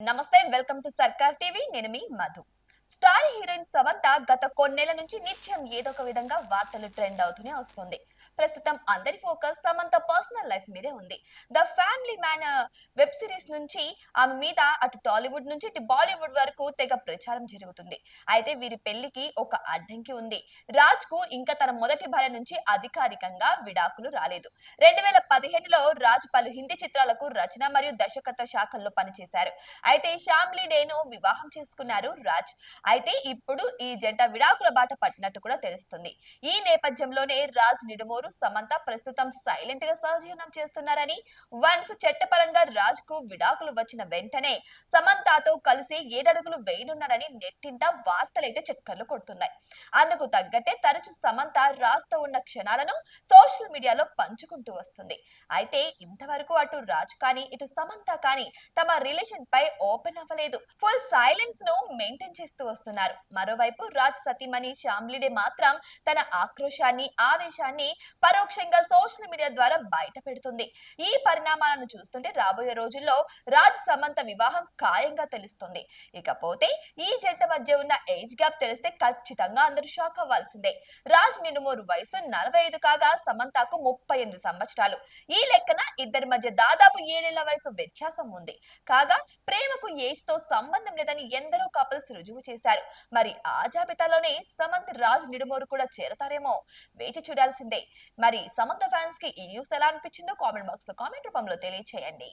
నమస్తే welcome to Sarkar TV. నేను మీ మధు. స్టార్ హీరోయిన్ సమంత గత కొన్నేళ్ళ నుంచి నిత్యం ఏదో ఒక విధంగా వార్తలు ట్రెండ్ అవుతూనే వస్తుంది. ప్రస్తుతం అందరి ఫోకస్ సమంత పర్సనల్ లైఫ్ మీదే ఉంది. The Family Man web series నుంచి ఆమె మీద అటు టాలీవుడ్ నుంచి ఇటు బాలీవుడ్ వరకు తెగ ప్రచారం జరుగుతుంది. అయితే వీరి పెళ్ళికి ఒక అడ్డంకి ఉంది. రాజ్కు ఇంకా తన మొదటి భార్య నుంచి అధికారికంగా విడాకులు రాలేదు. రెండు వేల పదిహేనులో రాజ్ పలు హిందీ చిత్రాలకు రచన మరియు దర్శకత్వ శాఖల్లో పనిచేశారు. అయితే శ్యామ్లీ డేను వివాహం చేసుకున్నారు రాజ్. అయితే ఇప్పుడు ఈ జంట విడాకుల బాట పట్టినట్టు కూడా తెలుస్తుంది. ఈ నేపథ్యంలోనే రాజ్ నిడుమోరు సమంత ప్రస్తుతం సైలెంట్గా సహజీవనం చేస్తున్నారని వన్స్ చట్టపరంగా రాజ్కు విడాకులు వచ్చిన వెంటనే సమంతతో కలిసి ఏడడుగులు వేయనున్నాడని నెట్టింట వార్తలైతే చక్కర్లు కొడుతున్నాయి. అందుకు తగ్గట్టే తరచు సమంత రాజ్తో ఉన్న క్షణాలను సోషల్ మీడియాలో పంచుకుంటూ వస్తుంది. అయితే ఇంతవరకు అటు రాజ్ కానీ ఇటు సమంత కానీ తమ రిలేషన్ పై ఓపెన్ అవ్వలేదు. ఫుల్ సైలెన్స్ను మెయింటైన్ చేస్తూ వస్తున్నారు. మరోవైపు రాజ్ సతీమణి శ్యామ్లిడే మాత్రం తన ఆక్రోశాన్ని ఆవేశాన్ని పరోక్షంగా సోషల్ మీడియా ద్వారా బయట పెడుతుంది. ఈ పరిణామాలను చూస్తుంటే రాబోయే రోజుల్లో రాజ్ సమంత వివాహం ఖాయంగా తెలుస్తుంది. ఇకపోతే ఈ జంట మధ్య ఉన్న ఏజ్ గ్యాప్ తెలిస్తే ఖచ్చితంగా అందరూ షాక్ అవ్వాల్సిందే. రాజ్ నిడుమూరు వయసు నలభై ఐదు కాగా సమంతకు ముప్పై ఎనిమిది సంవత్సరాలు. ఈ లెక్కన ఇద్దరి మధ్య దాదాపు ఏడేళ్ళ వయసు వ్యత్యాసం ఉంది. కాగా ప్రేమకు ఏజ్తో సంబంధం లేదని ఎందరో కపుల్స్ రుజువు చేశారు. మరి ఆ జాబితాలోనే సమంత్ రాజ్ నిడుమూరు కూడా చేరతారేమో? వేచి చూడాల్సిందే. మరి సమంత ఫ్యాన్స్కి ఈ న్యూస్ ఎలా అనిపించిందో కామెంట్ బాక్స్లో కామెంట్ రూపంలో తెలియచేయండి.